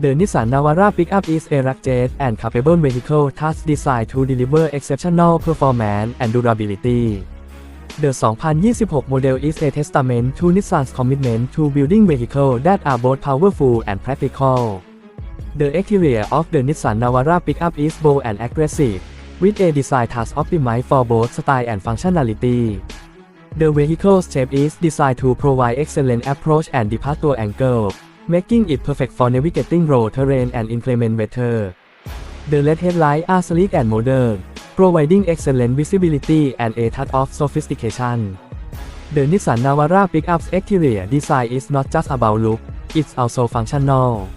The Nissan Navara pickup is a rugged and capable vehicle thus designed to deliver exceptional performance and durability. The 2026 model is a testament to Nissan's commitment to building vehicles that are both powerful and practical. The exterior of the Nissan Navara pickup is bold and aggressive, with a design thus optimized for both style and functionality. The vehicle's shape is designed to provide excellent approach and departure angle, making it perfect for navigating road terrain and inclement weather. The LED headlights are sleek and modern, providing excellent visibility and a touch of sophistication. The Nissan Navara pickup's exterior design is not just about look, it's also functional.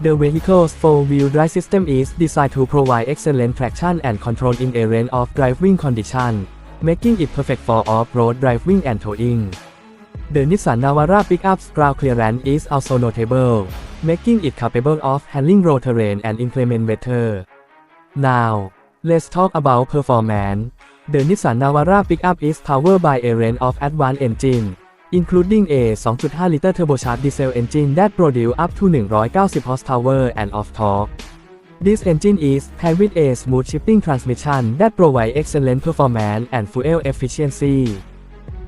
The vehicle's four-wheel drive system is designed to provide excellent traction and control in a range of driving conditions, making it perfect for off-road driving and towing. The Nissan Navara pickup's ground clearance is also notable, making it capable of handling road terrain and inclement weather. Now, let's talk about performance. The Nissan Navara pickup is powered by a range of advanced engines, including a 2.5-liter turbocharged diesel engine that produces up to 190 horsepower and of torque. This engine is paired with a smooth shifting transmission that provides excellent performance and fuel efficiency.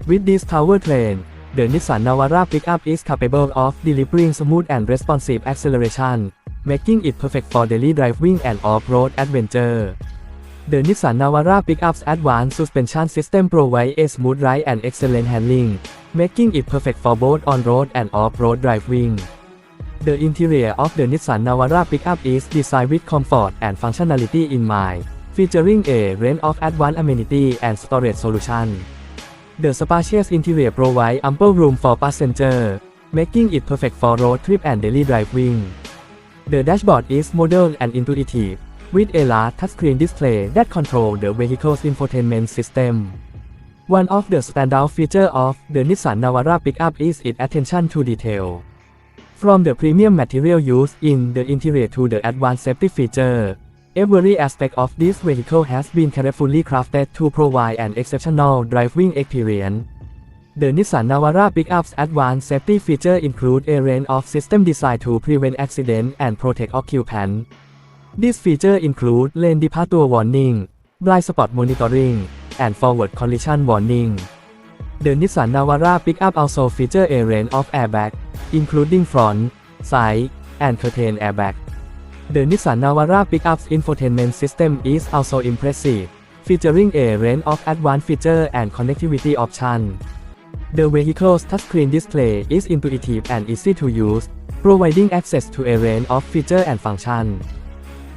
With this powertrain, the Nissan Navara pickup is capable of delivering smooth and responsive acceleration, making it perfect for daily driving and off-road adventure. The Nissan Navara pickup's advanced suspension system provides a smooth ride and excellent handling, making it perfect for both on-road and off-road driving. The interior of the Nissan Navara pickup is designed with comfort and functionality in mind, featuring a range of advanced amenities and storage solutions. The spacious interior provides ample room for passengers, making it perfect for road trip and daily driving. The dashboard is modern and intuitive, with a large touchscreen display that controls the vehicle's infotainment system. One of the standout features of the Nissan Navara pickup is its attention to detail. From the premium material used in the interior to the advanced safety feature, every aspect of this vehicle has been carefully crafted to provide an exceptional driving experience. The Nissan Navara pickup's advanced safety features include a range of system designed to prevent accident and protect occupants. These features include lane departure warning, blind spot monitoring, and forward collision warning. The Nissan Navara pickup also features a range of airbags, including front, side, and curtain airbag. The Nissan Navara pickup's infotainment system is also impressive, featuring a range of advanced features and connectivity options. The vehicle's touchscreen display is intuitive and easy to use, providing access to a range of features and functions.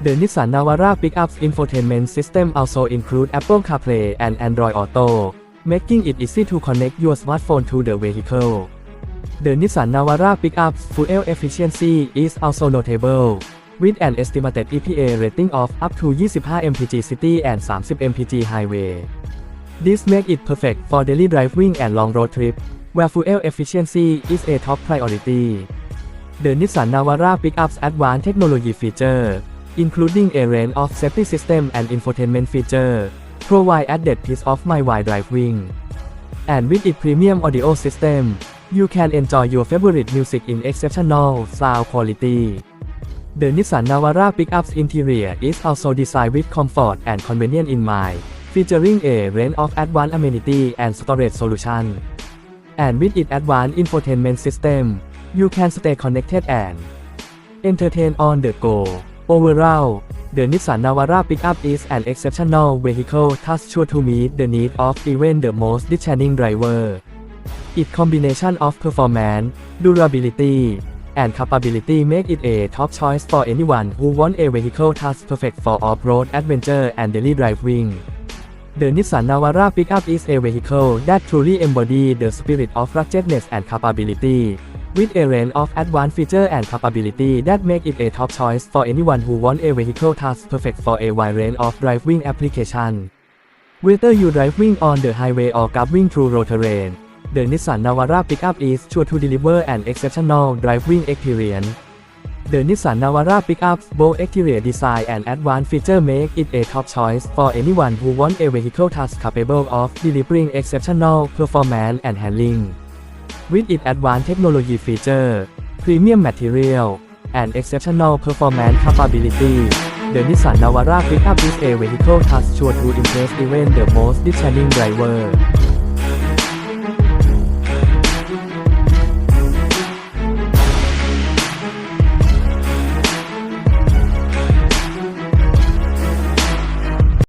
The Nissan Navara pickup's infotainment system also include Apple CarPlay and Android Auto, making it easy to connect your smartphone to the vehicle. The Nissan Navara pickup's fuel efficiency is also notable, with an estimated EPA rating of up to 25 mpg city and 30 mpg highway. This makes it perfect for daily driving and long road trip, where fuel efficiency is a top priority. The Nissan Navara pickup's advanced technology feature, including a range of safety system and infotainment feature, provide added peace of mind while driving. And with its premium audio system, you can enjoy your favorite music in exceptional sound quality. The Nissan Navara pickup's interior is also designed with comfort and convenience in mind, featuring a range of advanced amenities and storage solutions. And with its advanced infotainment system, you can stay connected and entertain on the go. Overall, the Nissan Navara pickup is an exceptional vehicle thus sure to meet the needs of even the most discerning driver. Its combination of performance, durability, and capability make it a top choice for anyone who wants a vehicle that's perfect for off-road adventure and daily driving. The Nissan Navara pickup is a vehicle that truly embodies the spirit of ruggedness and capability, with a range of advanced features and capability that make it a top choice for anyone who wants a vehicle that's perfect for a wide range of driving applications. Whether you're driving on the highway or going through road terrain, the Nissan Navara pickup is sure to deliver an exceptional driving experience. The Nissan Navara Pickup bold exterior design and advanced feature make it a top choice for anyone who wants a vehicle that's capable of delivering exceptional performance and handling. With its advanced technology feature, premium material, and exceptional performance capability. The Nissan Navara pickup is a vehicle that's sure to impress even the most discerning driver.